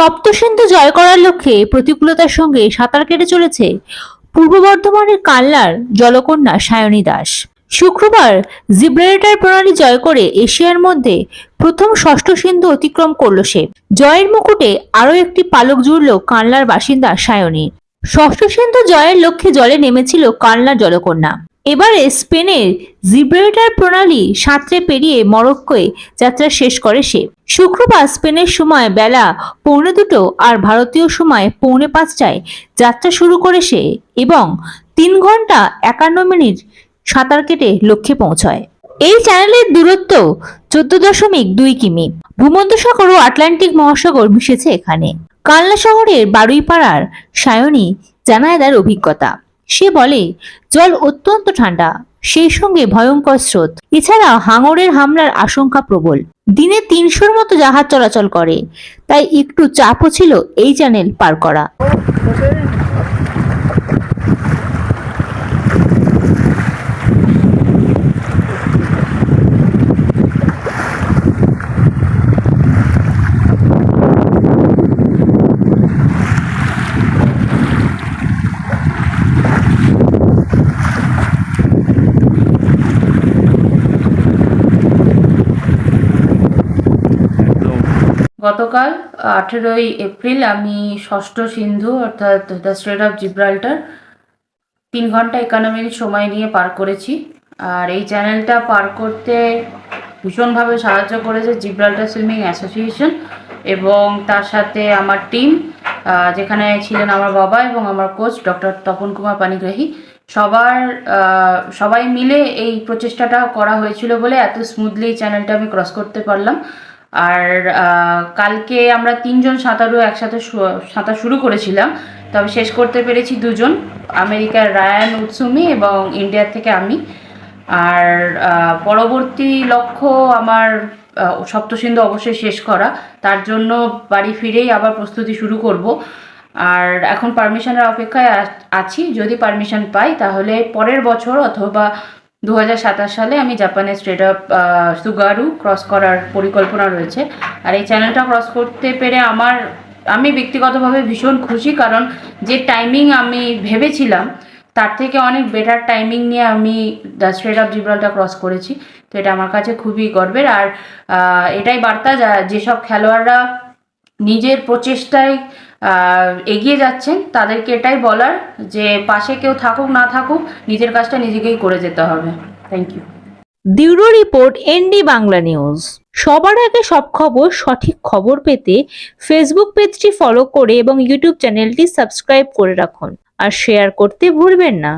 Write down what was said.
সপ্তসিন্ধু জয় করার লক্ষ্যে প্রতিকূলতার সঙ্গে সাঁতার কেটে চলেছে পূর্ব বর্ধমানের কাল্লার জলকন্যা সায়নী দাস। শুক্রবার জিব্রাল্টার প্রণালী জয় করে এশিয়ার মধ্যে প্রথম ষষ্ঠ সিন্ধু অতিক্রম করল সে। জয়ের মুকুটে আরও একটি পালক জুড়ল কানলার বাসিন্দা সায়নী। ষষ্ঠ সিন্ধু জয়ের লক্ষ্যে জলে নেমেছিল কানলার জলকন্যা। এবারে স্পেনের জিব্রেটার প্রণালী সাঁতরে পেরিয়ে মরক্কোয় যাত্রা শেষ করে সে। শুক্রবার স্পেনের সময় বেলা পৌনে দুটো আর ভারতীয় সময় পৌনে পাঁচটায় যাত্রা শুরু করে সে এবং তিন ঘণ্টা একান্ন মিনিট সাঁতার কেটে লক্ষ্যে পৌঁছয়। এই চ্যানেলের দূরত্ব চোদ্দ দশমিক দুই কিমি। ভূমধ্যসাগর ও আটলান্টিক মহাসাগর মিশেছে এখানে। কালনা শহরের বারুইপাড়ার সায়নী জানায় তার অভিজ্ঞতা। সে বলে, জল অত্যন্ত ঠান্ডা, সেই সঙ্গে ভয়ঙ্কর স্রোত। এছাড়া হাঙরের হামলার আশঙ্কা প্রবল। দিনে তিনশোর মতো জাহাজ চলাচল করে, তাই একটু চাপও ছিল এই চ্যানেল পার করা। গতকাল, আঠেরোই এপ্রিল, আমি ষষ্ঠ সিন্ধু, অর্থাৎ দ্য স্ট্রেট অফ জিব্রাল্টার, তিন ঘণ্টা একান্ন মিনিট সময় নিয়ে পার করেছি। আর এই চ্যানেলটা পার করতে ভীষণভাবে সাহায্য করেছে জিব্রাল্টার সুইমিং অ্যাসোসিয়েশন এবং তার সাথে আমার টিম যেখানে ছিলেন আমার বাবা এবং আমার কোচ ডক্টর তপন কুমার পানিগ্রাহী। সবার সবাই মিলে এই প্রচেষ্টাটা করা হয়েছিল বলে এত স্মুথলি চ্যানেলটা আমি ক্রস করতে পারলাম। আর কালকে আমরা তিনজন সাঁতারু একসাথে সাঁতার শুরু করেছিলাম। তবে শেষ করতে পেরেছি দুজন, আমেরিকার রায়ান উৎসুমি এবং ইন্ডিয়ার থেকে আমি। আর পরবর্তী লক্ষ্য আমার সপ্তসিন্ধু অবশ্যই শেষ করা। তার জন্য বাড়ি ফিরেই আবার প্রস্তুতি শুরু করব। আর এখন পারমিশনের অপেক্ষায় আছি। যদি পারমিশন পাই, তাহলে পরের বছর অথবা দু হাজার সাতাশ সালে আমি জাপানের স্ট্রেট অফ সুগারু ক্রস করার পরিকল্পনা রয়েছে। আর এই চ্যানেলটা ক্রস করতে পেরে আমার, আমি ব্যক্তিগতভাবে ভীষণ খুশি কারণ যে টাইমিং আমি ভেবেছিলাম, তার থেকে অনেক বেটার টাইমিং নিয়ে আমি the strait of Gibraltar cross করেছি। তো এটা আমার কাছে খুবই গর্বের। আর এটাই বার্তা যা, যেসব খেলোয়াড়রা নিজের প্রচেষ্টায় এগিয়ে যাচ্ছেন, তাদেরকে এটাই বলার যে পাশে কেউ থাকুক, না থাকুক, নিজের কাজটা নিজেকেই করে যেতে হবে। Thank you bureau report, ND Bangla news. সবার আগে সব খবর, সঠিক খবর পেতে ফেসবুক পেজটি ফলো করে এবং ইউটিউব চ্যানেলটি সাবস্ক্রাইব করে রাখুন। আর শেয়ার করতে ভুলবেন না।